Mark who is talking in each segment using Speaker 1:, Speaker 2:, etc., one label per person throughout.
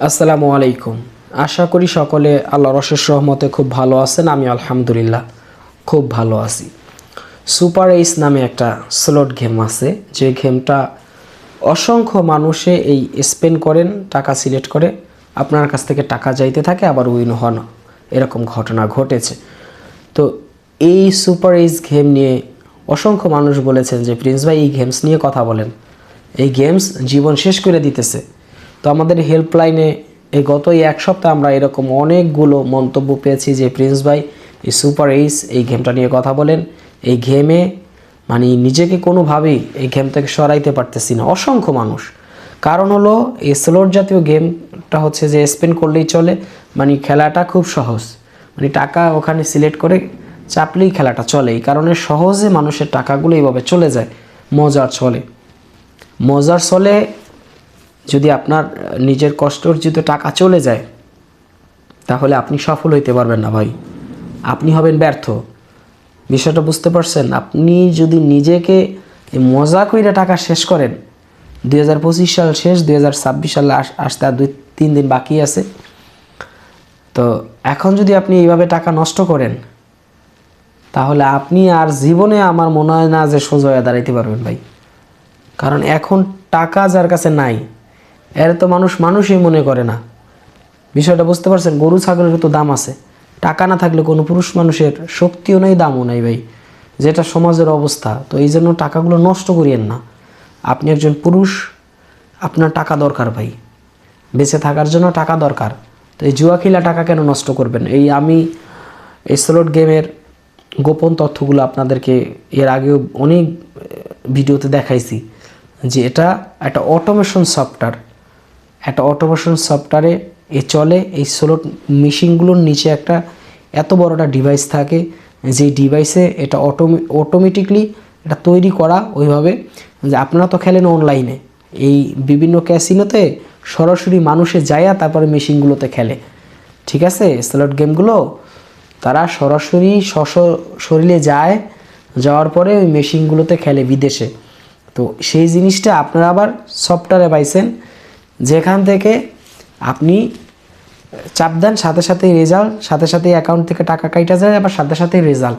Speaker 1: আসসালামু আলাইকুম। আশা করি সকলে আল্লাহ অশেষ রহমতে খুব ভালো আছেন। আমি আলহামদুলিল্লাহ খুব ভালো আছি। সুপার এইস নামে একটা স্লট গেম আছে। যে গেমটা অসংখ্য মানুষে এই স্পেন্ড করেন, টাকা সিলেক্ট করে। আপনার কাছ থেকে টাকা যাইতে থাকে, আবার উইন হন। এরকম ঘটনা ঘটেছে। তো এই সুপার এইস গেম নিয়ে অসংখ্য মানুষ বলেছেন যে, প্রিন্স ভাই, এই গেমস নিয়ে কথা বলেন। এই গেমস জীবন শেষ করে দিতেছে। তো আমাদের হেল্পলাইনে এই গত এক সপ্তাহে আমরা এরকম অনেকগুলো মন্তব্য পেয়েছি যে প্রিন্স ভাই, এই সুপার এইস এই গেমটা নিয়ে কথা বলেন। এই গেমে মানে নিজেকে কোনোভাবেই এই গেম থেকে সরাইতে পারতেছি না। অসংখ্য মানুষ। কারণ হলো, এই স্লোট জাতীয় গেমটা হচ্ছে যে স্পেন করলেই চলে। মানে খেলাটা খুব সহজ। মানে টাকা ওখানে সিলেক্ট করে চাপলেই খেলাটা চলে। এই কারণে সহজে মানুষের টাকাগুলো এইভাবে চলে যায়। মজার চলে। মজার চলে যদি আপনার নিজের কষ্ট অর্জিত টাকা চলে যায়, তাহলে আপনি সফল হইতে পারবেন না ভাই। আপনি হবেন ব্যর্থ। বিষয়টা বুঝতে পারছেন? আপনি যদি নিজেকে মজা কইরা টাকা শেষ করেন, দুই হাজার পঁচিশ সাল শেষ, দুই সালে আস- আসতে আর দুই, তিন দিন বাকি আছে। তো এখন যদি আপনি এইভাবে টাকা নষ্ট করেন, তাহলে আপনি আর জীবনে আমার মনে হয় না যে সোজা হয়ে দাঁড়াইতে পারবেন ভাই। কারণ এখন টাকা যার কাছে নাই এর তো মানুষ মানুষই মনে করে না। বিষয়টা বুঝতে পারছেন? গরু, ছাগলের তো দাম আছে। টাকা না থাকলে কোনো পুরুষ মানুষের শক্তিও নেই, দামও নেই ভাই। যেটা সমাজের অবস্থা, তো এই জন্য টাকাগুলো নষ্ট করিয়েন না। আপনি একজন পুরুষ, আপনার টাকা দরকার ভাই। বেঁচে থাকার জন্য টাকা দরকার। তো এই জুয়া খেলা টাকা কেন নষ্ট করবেন? এই আমি এই স্লট গেমের গোপন তথ্যগুলো আপনাদেরকে এর আগেও অনেক ভিডিওতে দেখাইছি যে এটা একটা অটোমেশন সফটওয়্যার একটা অটোমেশন সফটওয়্যারে এ চলে। এই স্লোট মেশিনগুলোর নিচে একটা এত বড়টা ডিভাইস থাকে, যে ডিভাইসে এটা অটোমে অটোমেটিকলি এটা তৈরি করা ওইভাবে। যে আপনারা তো খেলেন অনলাইনে এই বিভিন্ন ক্যাসিনোতে সরাসরি মানুষে যায়া তারপরে মেশিনগুলোতে খেলে। ঠিক আছে? স্লট গেমগুলো তারা সরাসরি স্ব শরীরে যায়, যাওয়ার পরে ওই মেশিনগুলোতে খেলে বিদেশে। তো সেই জিনিসটা আপনারা আবার সফটওয়্যারে পাইছেন। যেখান থেকে আপনি চাপ দেন, সাথে সাথেই রেজাল্ট সাথে সাথেই অ্যাকাউন্ট থেকে টাকা কাইটা যায়, আবার সাথে সাথেই রেজাল্ট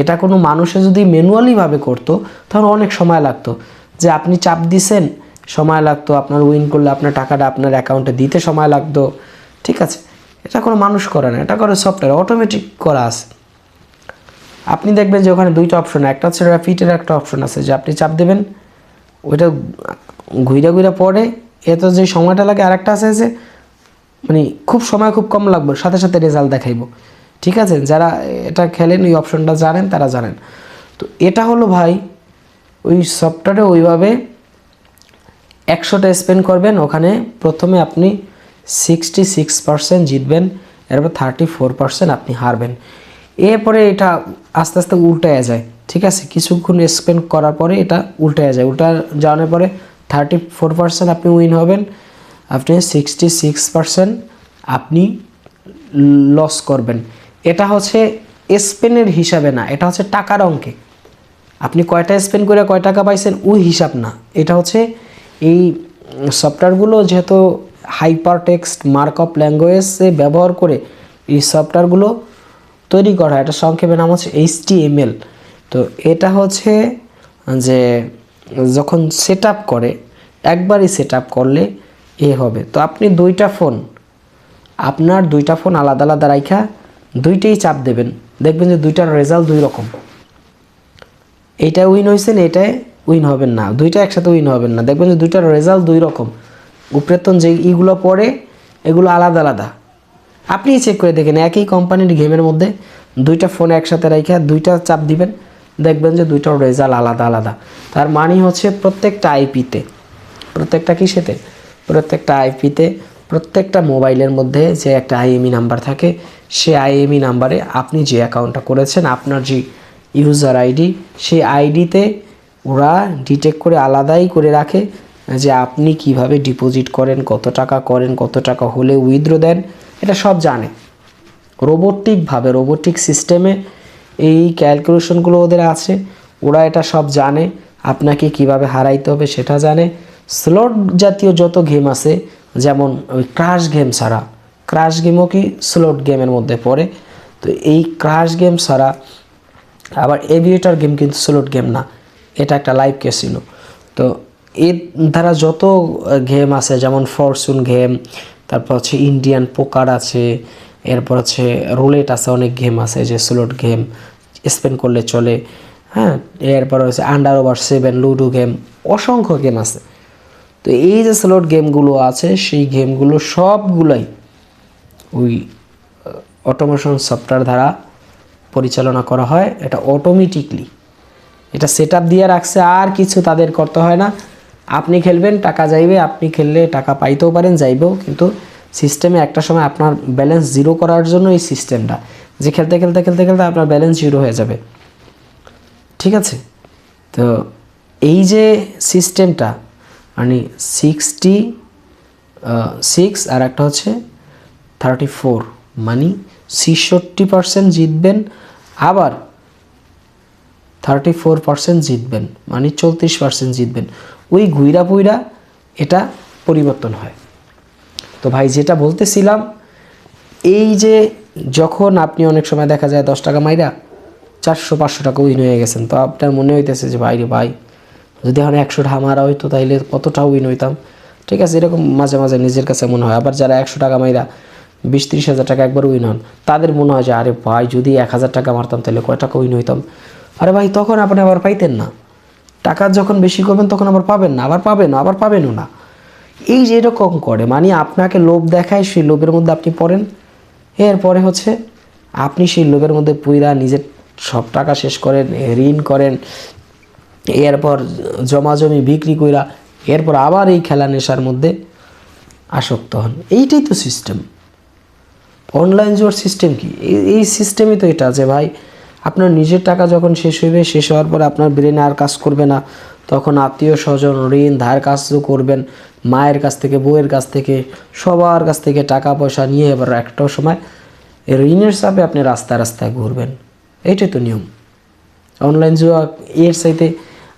Speaker 1: এটা কোনো মানুষে যদি ম্যানুয়ালিভাবে করতো তাহলে অনেক সময় লাগতো। যে আপনি চাপ দিছেন, সময় লাগতো, আপনার উইন করলে আপনার টাকাটা আপনার অ্যাকাউন্টে দিতে সময় লাগতো। ঠিক আছে? এটা কোনো মানুষ করে না, এটা করে সফটওয়্যার অটোমেটিক করা আছে। আপনি দেখবেন যে ওখানে দুইটা অপশন একটা হচ্ছে র্যাপিডের একটা অপশন আছে। যে আপনি চাপ দেবেন, ওইটা ঘুইরা ঘুইরা পড়ে এত যে সময়টা লাগে আরেকটা আছে যে মানে খুব সময় খুব কম লাগবে, সাথে সাথে রেজাল্ট দেখাইবো। ঠিক আছে? যারা এটা খেলেন ওই অপশনটা জানেন, তারা জানেন। তো এটা হলো ভাই, ওই সফটওয়্যারে ওইভাবে একশোটা স্পেন্ড করবেন, ওখানে প্রথমে আপনি সিক্সটি সিক্স পার্সেন্ট জিতবেন, এরপর থার্টি ফোর পার্সেন্ট আপনি হারবেন। এরপরে এটা আস্তে আস্তে উল্টায়া যায়, ঠিক আছে? কিছুক্ষণ স্পেন্ড করার পরে এটা উল্টায়া যায় উল্টা যাওয়ার পরে থার্টি ফোর পার্সেন্ট আপনি উইন হবেন, আপনি সিক্সটি সিক্স পার্সেন্ট আপনি লস করবেন। এটা হচ্ছে স্পেনের হিসাবে না, এটা হচ্ছে টাকার অঙ্কে। আপনি কয়টা স্পেন্ড করে কয় টাকা পাইছেন, ওই হিসাব না। এটা হচ্ছে এই সফটওয়্যারগুলো যেহেতু হাইপার টেক্সট মার্কআপ ল্যাঙ্গুয়েজে ব্যবহার করে এই সফটওয়্যারগুলো তৈরি করা এটা সংক্ষেপে নাম হচ্ছে এইচটিএমএল তো এটা হচ্ছে যে যখন সেট করে, একবারই সেট করলে এ হবে। তো আপনি দুইটা ফোন আপনার দুইটা ফোন আলাদা আলাদা রাইখা দুইটাই চাপ দেবেন। দেখবেন যে দুইটার রেজাল্ট দুই রকম। এইটা উইন হয়েছেন এটাই উইন হবেন না। দুইটা একসাথে উইন হবেন না। দেখবেন যে দুইটার রেজাল্ট দুই রকম। উপরেতন যে ইগুলো পড়ে, এগুলো আলাদা আলাদা। আপনি চেক করে দেখেন, একই কোম্পানির গেমের মধ্যে দুইটা ফোন একসাথে রেখে দুইটা চাপ দিবেন। দেখবেন যে দুইটার রেজাল্ট আলাদা আলাদা। তার মানে হচ্ছে প্রত্যেকটা আইপিতে প্রত্যেকটা কিসেতে? প্রত্যেকটা আইপিতে প্রত্যেকটা মোবাইলের মধ্যে যে একটা আইএমই নাম্বার থাকে, সে আইএমই নাম্বারে আপনি যে অ্যাকাউন্টটা করেছেন, আপনার যে ইউজার আইডি সেই আইডিতে ওরা ডিটেক্ট করে আলাদাই করে রাখে যে আপনি কীভাবে ডিপোজিট করেন, কত টাকা করেন, কত টাকা হলে উইথড্র দেন। এটা সব জানে। রোবোটিকভাবে রোবোটিক সিস্টেমে এই ক্যালকুলেশনগুলো ওদের আছে। ওরা এটা সব জানে। আপনাকে কীভাবে হারাইতে হবে সেটা জানে। স্লট জাতীয় যত গেম আছে, যেমন ওই ক্রাশ গেম ছাড়া ক্রাশ গেমও কি স্লোট গেমের মধ্যে পড়ে। তো এই ক্রাশ গেম ছাড়া আবার এভিয়েটার গেম কিন্তু স্লোট গেম না। এটা একটা লাইভ ক্যাসিনো তো এর দ্বারা যত গেম আছে, যেমন ফরচুন গেম তারপর হচ্ছে ইন্ডিয়ান পোকার আছে এরপর হচ্ছে রুলেট আছে, অনেক গেম আছে যে স্লোট গেম স্পেন্ড করলে চলে হ্যাঁ? এরপর হচ্ছে under over seven ludo game অসংখ্য গেম আছে। তো এই যে স্লোট গেমগুলো আছে, সেই গেমগুলো সবগুলোই ওই অটোমেশন সফটওয়্যার দ্বারা পরিচালনা করা হয়। এটা অটোমেটিকলি এটা সেট আপ দিয়ে রাখছে, আর কিছু তাদের করতে হয় না। আপনি খেলবেন, টাকা যাইবে, আপনি খেললে টাকা পাইতেও পারেন, যাইবেও, কিন্তু সিস্টেমে একটা সময় আপনার ব্যালেন্স জিরো করার জন্য এই সিস্টেমটা, যে খেলতে খেলতে খেলতে খেলতে আপনার ব্যালেন্স জিরো হয়ে যাবে। ঠিক আছে? তো এই যে সিস্টেমটা মানে সিক্সটি সিক্স আর একটা হচ্ছে থার্টি ফোর মানে ছিষট্টি পার্সেন্ট জিতবেন, আবার থার্টি ফোর পার্সেন্ট জিতবেন মানে চৌত্রিশ পার্সেন্ট জিতবেন। ওই ঘুইরা পুইরা এটা পরিবর্তন হয়। তো ভাই, যেটা বলতেছিলাম, এই যে যখন আপনি অনেক সময় দেখা যায় দশ টাকা মাইরা চারশো, পাঁচশো টাকা উইন হয়ে গেছেন, তো আপনার মনে হইতেছে যে, ভাই রে ভাই, যদি এখন একশো টাকা মারা হইতো তাইলে কতটা উইন হইতাম? ঠিক আছে, এরকম মাঝে মাঝে নিজের কাছে মনে হয়। আবার যারা একশো টাকা মাইরা বিশ, ত্রিশ হাজার টাকা একবার উইন হন, তাদের মনে হয় যে, আরে ভাই, যদি এক হাজার টাকা মারতাম তাহলে কয় টাকা উইন হইতাম? আরে ভাই, তখন আপনি আবার পাইতেন না। টাকা যখন বেশি করবেন তখন আবার পাবেন না, আবার পাবেন আবার পাবেনও না। এই যে এরকম করে মানে আপনাকে লোভ দেখায় সেই লোভের মধ্যে আপনি পড়েন। এরপরে হচ্ছে, আপনি সেই লোভের মধ্যে পুইরা নিজের সব টাকা শেষ করেন, ঋণ করেন, এরপর জমাজমি বিক্রি কইরা এরপর আবার এই খেলা নেশার মধ্যে আসক্ত হন। এইটাই তো সিস্টেম অনলাইন জুয়ার সিস্টেম কি? এই সিস্টেমই তো এটা যে ভাই, আপনার নিজের টাকা যখন শেষ হইবে, শেষ হওয়ার পর আপনার ব্রেনে আর কাজ করবে না। তখন আত্মীয় স্বজন ঋণ, ধার কাজ করবেন। মায়ের কাছ থেকে, বউয়ের কাছ থেকে, সবার কাছ থেকে টাকা পয়সা নিয়ে এবার একটাও সময় ঋণের চাপে আপনি রাস্তায় রাস্তায় ঘুরবেন। এইটাই তো নিয়ম। অনলাইন জুয়া এর চাইতে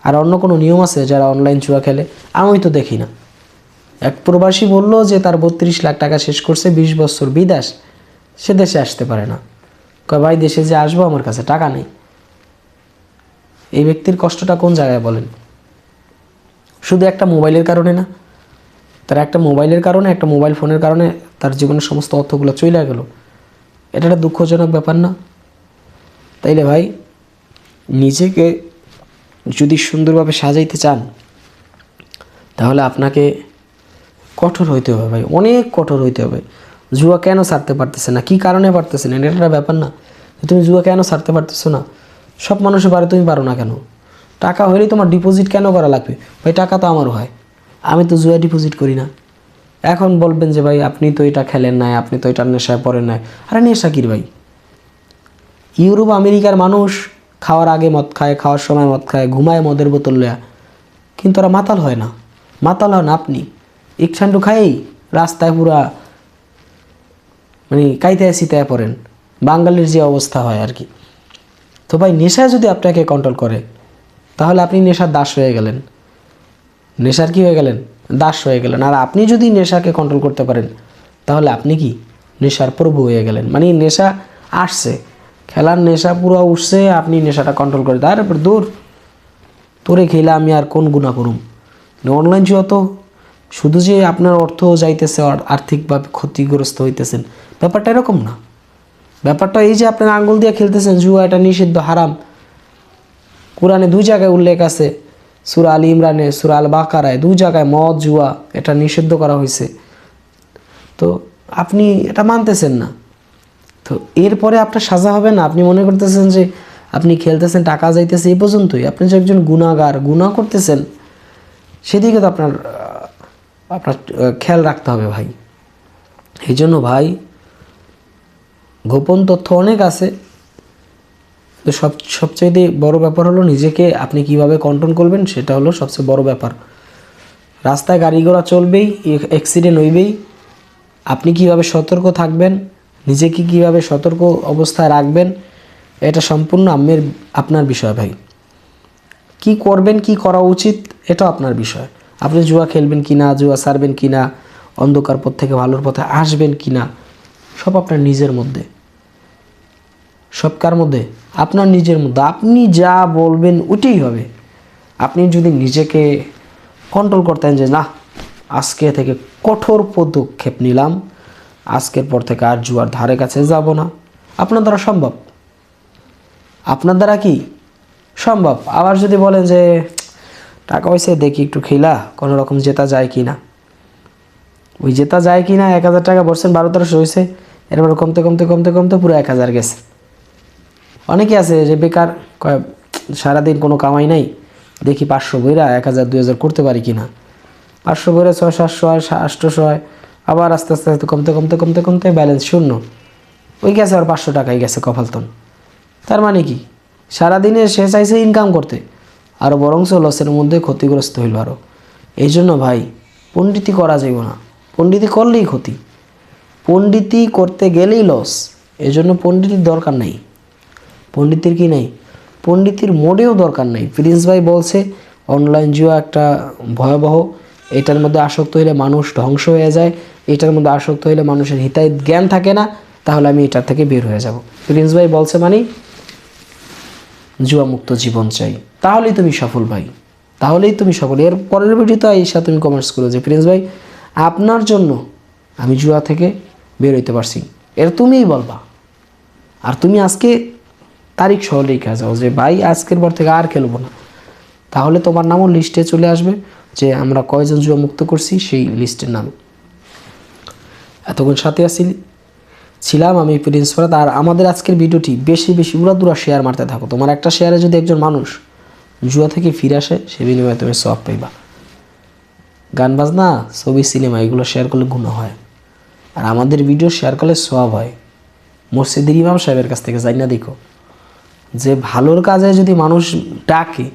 Speaker 1: আর অন্য কোনো নিয়ম আছে যারা অনলাইন জুয়া খেলে? আমি তো দেখি না। এক প্রবাসী বলল যে তার বত্রিশ লাখ টাকা শেষ করছে, বিশ বছর বিদেশ। সে দেশে আসতে পারে না। কয়, ভাই, দেশে যে আসব, আমার কাছে টাকা নেই। এই ব্যক্তির কষ্টটা কোন জায়গায় বলেন? শুধু একটা মোবাইলের কারণে না, তার একটা মোবাইলের কারণে, একটা মোবাইল ফোনের কারণে তার জীবনের সমস্ত অর্থগুলো চলে গেল। এটা একটা দুঃখজনক ব্যাপার না? তাইলে ভাই, নিজেকে যদি সুন্দরভাবে সাজাইতে চান, তাহলে আপনাকে কঠোর হইতে হবে ভাই, অনেক কঠোর হইতে হবে। জুয়া কেন ছাড়তে পারতেছে না? কী কারণে পারতেছে না? এটা একটা ব্যাপার না। তুমি জুয়া কেন ছাড়তে পারতেছো না? সব মানুষে পারে তুমি পারো না কেন? টাকা হলেই তোমার ডিপোজিট কেন করা লাগবে? ভাই, টাকা তো আমারও হয়। আমি তো জুয়া ডিপোজিট করি না। এখন বলবেন যে, ভাই, আপনি তো এটা খেলেন নাই, আপনি তো এটা নেশায় পড়েন নাই। আরে, নেশা কির ভাই? ইউরোপ আমেরিকার মানুষ খাওয়ার আগে মদ খায়, খাওয়ার সময় মদ খায়, ঘুমায় মদের বোতল লয়া। কিন্তু ওরা মাতাল হয় না। মাতাল হন আপনি। ইকসান্টু খাই রাস্তায় পুরা মানে কাইতে সিতায় পড়েন। বাঙালির যে অবস্থা হয় আর কি। তো ভাই, নেশায় যদি আপনাকে কন্ট্রোল করে তাহলে আপনি নেশার দাস হয়ে গেলেন। নেশার কি হয়ে গেলেন? দাস হয়ে গেলেন। আর আপনি যদি নেশাকে কন্ট্রোল করতে পারেন, তাহলে আপনি কি? নেশার প্রভু হয়ে গেলেন। মানে নেশা আসছে। খেলার নেশা পুরো উঠছে, আপনি নেশাটা কন্ট্রোল করে তারপর দূর তোরে খেলে আমি আর কোন গুণা করুম? অনলাইন জুয়া তো শুধু যে আপনার অর্থ যাইতেছে, আর আর্থিকভাবে ক্ষতিগ্রস্ত হইতেছেন, ব্যাপারটা এরকম না। ব্যাপারটা এই যে আপনার আঙ্গুল দিয়ে খেলতেছেন, জুয়া এটা নিষিদ্ধ, হারাম। কোরআনে দুই জায়গায় উল্লেখ আছে, সুরা আল ইমরানে, সুরা আল বাকারায় দু জায়গায় মদ, জুয়া, এটা নিষিদ্ধ করা হয়েছে। তো আপনি এটা মানতেছেন না। তো এরপরে আপনার সাজা হবে না? আপনি মনে করতেছেন যে আপনি খেলতেছেন, টাকা যাইতেছে, এই পর্যন্তই। আপনি যে একজন গুণাগার গুণা করতেছেন, সেদিকে তো আপনার আপনার খেয়াল রাখতে হবে ভাই। এই জন্য ভাই, গোপন তথ্য অনেক আছে। তো সব, সবচাইতে বড় ব্যাপার হলো নিজেকে আপনি কীভাবে কন্ট্রোল করবেন সেটা হলো সবচেয়ে বড় ব্যাপার। রাস্তায় গাড়ি ঘোড়া চলবেই অ্যাক্সিডেন্ট হইবেই। আপনি কীভাবে সতর্ক থাকবেন, নিজেকে কীভাবে সতর্ক অবস্থায় রাখবেন, এটা সম্পূর্ণ আমের আপনার বিষয় ভাই। কি করবেন, কি করা উচিত এটা আপনার বিষয়। আপনি জুয়া খেলবেন কি না জুয়া সারবেন কি না অন্ধকার পথ থেকে ভালোর পথে আসবেন কি না সব আপনার নিজের মধ্যে। সব কার মধ্যে? আপনার নিজের মধ্যে। আপনি যা বলবেন ওইটাই হবে। আপনি যদি নিজেকে কন্ট্রোল করতেন যে না আজকে থেকে কঠোর পদক্ষেপ নিলাম। আজকের পর থেকে আর জুয়ার ধারে কাছে যাব না। আপনার দ্বারা সম্ভব? আপনার দ্বারা কি সম্ভব? আবার যদি বলেন যে, টাকা পয়সা দেখি একটু খেলা, কোনো রকম জেতা যায় কি না ওই জেতা যায় কি না এক হাজার টাকা বলছেন বারো তেরোশো হয়েছে এরপর কমতে কমতে কমতে কমতে পুরো এক হাজার গেছে। অনেকে আছে যে বেকার সারাদিন কোনো কামাই নাই, দেখি পাঁচশো বইরা এক হাজার, দুই হাজার করতে পারি কি না পাঁচশো বইরা ছয়, সাতশো হয় আটশোশো হয়, আবার আস্তে আস্তে আস্তে কমতে কমতে কমতে কমতে ব্যালেন্স শূন্য। ওই গেছে আর পাঁচশো টাকাই গেছে কপালতন। তার মানে কি? সারাদিনে সে চাইছে ইনকাম করতে আরও বরংস লসের মধ্যে ক্ষতিগ্রস্ত হইল আরও এই জন্য ভাই পণ্ডিতি করা যাইব না। পণ্ডিতি করলেই ক্ষতি। পণ্ডিতি করতে গেলেই লস এই জন্য পণ্ডিতির দরকার নাই। পণ্ডিতের কি নেই? পণ্ডিতের মোটেও দরকার নেই। প্রিন্স ভাই বলছে, অনলাইন জুয়া একটা ভয়াবহ, এটার মধ্যে আসক্ত হইলে মানুষ ধ্বংস হয়ে যায়। এটার মধ্যে আসক্ত হইলে মানুষের হিতায় জ্ঞান থাকে না, তাহলে আমি এটার থেকে বের হয়ে যাব। প্রিন্স ভাই বলছে মানে জুয়ামুক্ত জীবন চাই। তাহলেই তুমি সফল ভাই। তাহলেই তুমি সফল। এর পরের ভিডিওতে ঈশা তুমি কমেন্টস করো যে প্রিন্স ভাই, আপনার জন্য আমি জুয়া থেকে বের হইতে পারছি। এর তুমিই বলবা। আর তুমি আজকে তারিখ সহ লিখে যাও যে ভাই, আজকের পর থেকে আর খেলব না। তাহলে তোমার নামও লিস্টে চলে আসবে যে আমরা কয়জন জুয়া মুক্ত করছি সেই লিস্টের নাম। এতক্ষণ সাথে আসি ছিলাম আমি প্রিন্স ফরাদ, আর আমাদের আজকের ভিডিওটি বেশি বেশি উড়াদুরা শেয়ার মারতে থাকো। তোমার একটা শেয়ারে যদি একজন মানুষ জুয়া থেকে ফিরে আসে, সে বিনিময়ে তুমি সব পাইবা। গান বাজনা, ছবি, সিনেমা, এগুলো শেয়ার করলে গুণ হয়। আর আমাদের ভিডিও শেয়ার করলে সব হয়। মসজিদের ইমাম সাহেবের কাছ থেকে যাই না দেখো। যে ভালোর কাজে যদি মানুষ ডাকে,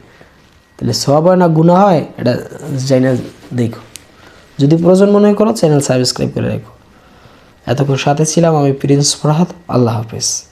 Speaker 1: তাহলে সব হয় না গুণা হয়? এটা চ্যানেল দেখো। যদি প্রয়োজন মনে করো চ্যানেল সাবস্ক্রাইব করে রাখো। এতক্ষণ সাথে ছিলাম আমি প্রিন্স ফরহাদ, আল্লাহ হাফেজ।